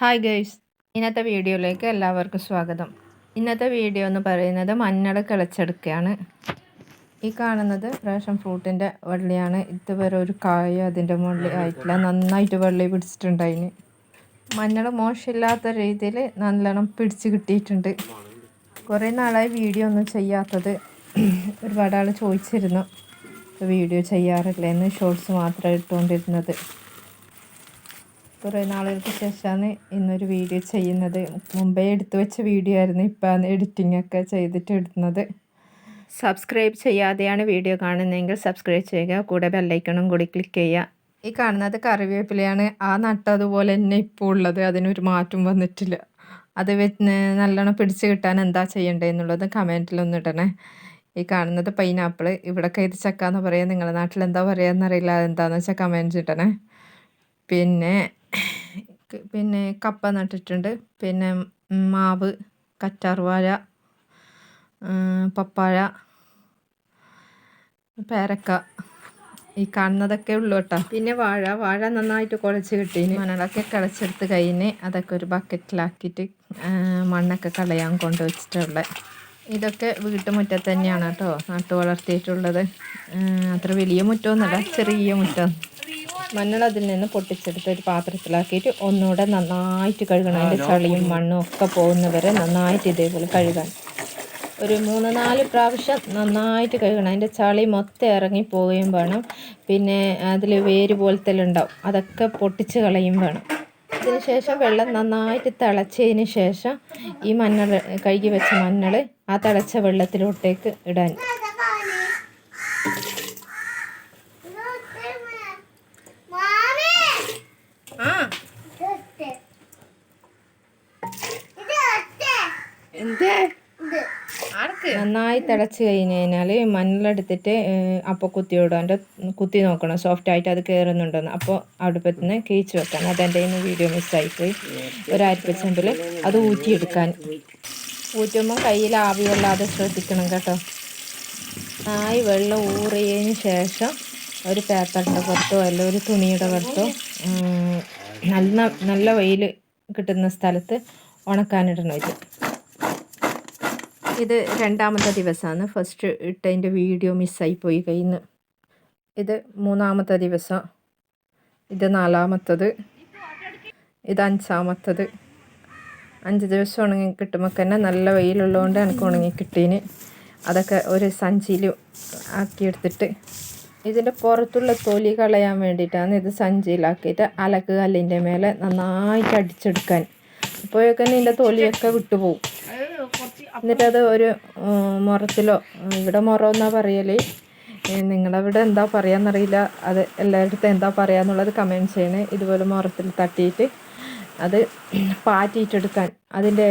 Hi guys ഇന്നത്തെ വീഡിയോയിലേക്ക് എല്ലാവർക്കും സ്വാഗതം. ഇന്നത്തെ വീഡിയോ എന്ന് പറയുന്നത് മഞ്ഞൾ കിളച്ചെടുക്കുകയാണ് ഈ കാണുന്നത് റേഷൻ ഫ്രൂട്ടിന്റെ വള്ളിയാണ്. ഇതുവരെ ഒരു കായ അതിന്റെ മുകളിൽ ആയിട്ടില്ല. നന്നായിട്ട് വള്ളി പിടിച്ചിട്ടുണ്ടായിന്. മഞ്ഞൾ മോശമില്ലാത്ത രീതിയിൽ നല്ലോണം പിടിച്ച് കിട്ടിയിട്ടുണ്ട്. കുറേ നാളായി വീഡിയോ ഒന്നും ചെയ്യാത്തത് ഒരുപാട് ആൾ ചോദിച്ചിരുന്നു. വീഡിയോ ചെയ്യാറില്ല? ഷോർട്സ് മാത്രമേ ഇട്ടുകൊണ്ടിരുന്നത്. കുറേ നാളുകൾക്ക് ശേഷമാണ് ഇന്നൊരു വീഡിയോ ചെയ്യുന്നത്. മുമ്പേ എടുത്തു വെച്ച വീഡിയോ ആയിരുന്നു. ഇപ്പം എഡിറ്റിംഗ് ഒക്കെ ചെയ്തിട്ട് ഇടുന്നത്. സബ്സ്ക്രൈബ് ചെയ്യാതെയാണ് വീഡിയോ കാണുന്നതെങ്കിൽ സബ്സ്ക്രൈബ് ചെയ്യുക. കൂടെ ബെല്ലൈക്കണും കൂടി ക്ലിക്ക് ചെയ്യുക. ഈ കാണുന്നത് കറിവേപ്പിലയാണ്. ആ നട്ടതുപോലെ തന്നെ ഇപ്പോൾ ഉള്ളത്. അതിനൊരു മാറ്റം വന്നിട്ടില്ല. അത് നല്ലോണം പിടിച്ച് കിട്ടാൻ എന്താ ചെയ്യേണ്ടതെന്നുള്ളത് കമന്റിലൊന്നും ഇടണേ. ഈ കാണുന്നത് പൈനാപ്പിൾ ഇവിടെ കൈത് ചക്ക എന്ന് പറയാം. നിങ്ങളുടെ നാട്ടിൽ എന്താ പറയുക എന്നറിയില്ല അതെന്താണെന്ന് വെച്ചാൽ കമന്റ് ഇടണേ. പിന്നെ പിന്നെ കപ്പ നട്ടിട്ടുണ്ട്. പിന്നെ മാവ് കറ്റാർവാഴ പപ്പാഴ പേരക്ക ഈ കാണുന്നതൊക്കെ ഉള്ളു കേട്ടോ. പിന്നെ വാഴ വാഴ നന്നായിട്ട് കുഴച്ച് കിട്ടീന്. മണലൊക്കെ കിളച്ചെടുത്ത് കഴിഞ്ഞ് അതൊക്കെ ഒരു ബക്കറ്റിലാക്കിയിട്ട് മണ്ണൊക്കെ കളയാൻ കൊണ്ട് വെച്ചിട്ടുള്ളത് ഇതൊക്കെ വീട്ടുമുറ്റത്ത് തന്നെയാണ് കേട്ടോ നട്ടു വളർത്തിയിട്ടുള്ളത് അത്ര വലിയ മുറ്റമൊന്നുമല്ല ചെറിയ മുറ്റം. മഞ്ഞൾ അതിൽ നിന്ന് പൊട്ടിച്ചെടുത്ത് ഒരു പാത്രത്തിലാക്കിയിട്ട് ഒന്നുകൂടെ നന്നായിട്ട് കഴുകണം. അതിന്റെ ചളിയും മണ്ണും ഒക്കെ പോകുന്നവരെ നന്നായിട്ട് ഇതേപോലെ കഴുകാൻ. ഒരു മൂന്ന് നാല് പ്രാവശ്യം നന്നായിട്ട് കഴുകണം. അതിന്റെ ചളി മൊത്തം ഇറങ്ങി പോവുകയും വേണം. പിന്നെ അതിൽ വേര് പോലത്തെ ഉണ്ടാവും. അതൊക്കെ പൊട്ടിച്ച് കളയും വേണം. അതിന് ശേഷം വെള്ളം നന്നായിട്ട് തിളച്ചതിന് ശേഷം ഈ മഞ്ഞൾ കഴുകി വെച്ച മഞ്ഞൾ ആ തിളച്ച വെള്ളത്തിലോട്ടേക്ക് ഇടാൻ. നന്നായി തിളച്ച് കഴിഞ്ഞ് കഴിഞ്ഞാൽ മണ്ണിലെടുത്തിട്ട് അപ്പോൾ കുത്തി വിടും അതിന്റെ കുത്തി നോക്കണം. സോഫ്റ്റ് ആയിട്ട് അത് കയറുന്നുണ്ടെന്ന് അപ്പോൾ അടുപ്പത്ത് നിന്ന് കീച്ച് വെക്കാൻ അതെന്റെ ഇന്ന് വീഡിയോ മിസ്സായിപ്പോയി ഒരു അരിപ്പച്ചമ്പിൽ അത് ഊറ്റിയെടുക്കാൻ. ഊറ്റുമ്പോൾ കയ്യിൽ ആവിയല്ലാതെ ശ്രദ്ധിക്കണം കേട്ടോ. നന്നായി വെള്ളം ഊറിയതിന് ശേഷം ഒരു പേപ്പറിന്റെ പുറത്തോ അല്ല ഒരു തുണിയുടെ പുറത്തോ നല്ല നല്ല വെയിൽ കിട്ടുന്ന സ്ഥലത്ത് ഉണക്കാനിടണം ഇത്. ഇത് രണ്ടാമത്തെ ദിവസമാണ് ഫസ്റ്റ് ഇട്ടതിന്റെ വീഡിയോ മിസ്സായി പോയി കയ്യിൽ ഇത് മൂന്നാമത്തെ ദിവസം. ഇത് നാലാമത്തത്. ഇത് അഞ്ചാമത്തത്. അഞ്ച് ദിവസം ഉണങ്ങി കിട്ടുമ്പോൾ തന്നെ നല്ല വെയിലുള്ളതുകൊണ്ട് എനിക്ക് ഉണങ്ങി കിട്ടീന്. അതൊക്കെ ഒരു സഞ്ചിയിൽ ആക്കിയെടുത്തിട്ട്. ഇതിന്റെ പുറത്തുള്ള തൊലി കളയാൻ വേണ്ടിയിട്ടാണ് ഇത് സഞ്ചിയിലാക്കിയിട്ട് അലക്ക് കല്ലിന്റെ മേലെ നന്നായിട്ട് അടിച്ചെടുക്കാൻ. അപ്പോഴേക്കന്നെ ഇതിന്റെ തൊലിയൊക്കെ വിട്ടുപോകും. എന്നിട്ടത് ഒരു മുറത്തിലോ ഇവിടെ മുറം എന്നാ പറയൽ? നിങ്ങളവിടെ എന്താ പറയാന്നറിയില്ല. അത് എല്ലായിടത്തും എന്താ പറയാന്നുള്ളത് കമന്റ് ചെയ്യണേ. ഇതുപോലെ മുറത്തിൽ തട്ടിയിട്ട് അത് പാറ്റിയിട്ടെടുക്കാൻ അതിന്റെ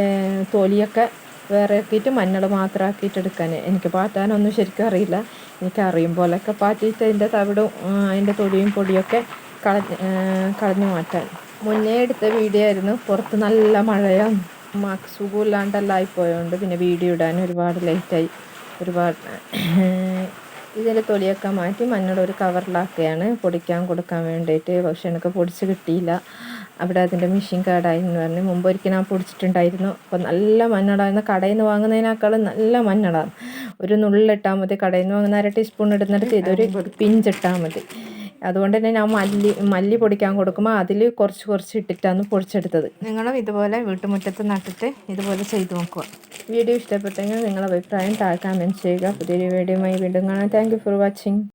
തൊലിയൊക്കെ വേറെ ആക്കിയിട്ട് മഞ്ഞൾ മാത്രം ആക്കിയിട്ടെടുക്കാൻ എനിക്ക് പാറ്റാനൊന്നും ശരിക്കും അറിയില്ല. എനിക്ക് അറിയും പോലെയൊക്കെ പാറ്റിയിട്ട് അതിന്റെ തവിടും അതിന്റെ തൊലിയും പൊടിയൊക്കെ കളഞ്ഞ് കളഞ്ഞു മാറ്റാൻ. മുന്നേ എടുത്ത വീഡിയോ ആയിരുന്നു. പുറത്ത് നല്ല മഴയാണ്. ഉമ്മാക്ക് സുഖമില്ലാണ്ടെല്ലാം ആയിപ്പോയതുകൊണ്ട് പിന്നെ വീഡിയോ ഇടാൻ ഒരുപാട് ലേറ്റായി. ഒരുപാട് ഇതിന്റെ തൊലിയൊക്കെ മാറ്റി മഞ്ഞൾ ഒരു കവറിലാക്കുകയാണ് പൊടിക്കാൻ കൊടുക്കാൻ വേണ്ടിയിട്ട്. പക്ഷെ എനിക്ക് പൊടിച്ച് കിട്ടിയില്ല. അവിടെ അതിന്റെ മെഷീൻ കേടായി എന്ന് പറഞ്ഞ് മുമ്പ് ഒരിക്കൽ ഞാൻ പൊടിച്ചിട്ടുണ്ടായിരുന്നു. അപ്പോൾ നല്ല മഞ്ഞളായിരുന്നു കടയിൽ നിന്ന് വാങ്ങുന്നതിനേക്കാളും നല്ല മഞ്ഞളാണ് ഒരു നുള്ളിട്ടാൽ മതി. കടയിൽ നിന്ന് വാങ്ങുന്ന അര ടീസ്പൂൺ ഇടുന്നിടത്ത് ഇതൊരു പിഞ്ചിട്ടാൽ മതി. അതുകൊണ്ട് തന്നെ ഞാൻ മല്ലി മല്ലി പൊടിക്കാൻ കൊടുക്കുമ്പോൾ അതിൽ കുറച്ച് കുറച്ച് ഇട്ടിട്ടാണ് പൊടിച്ചെടുത്തത്. നിങ്ങളും ഇതുപോലെ വീട്ടുമുറ്റത്ത് നട്ടിട്ട് ഇതുപോലെ ചെയ്തു നോക്കുക. വീഡിയോ ഇഷ്ടപ്പെട്ടെങ്കിൽ നിങ്ങളുടെ അഭിപ്രായം താഴെ കമന്റ് ചെയ്യുക. പുതിയൊരു വീഡിയോയുമായി വീണ്ടും കാണാം. Thank for watching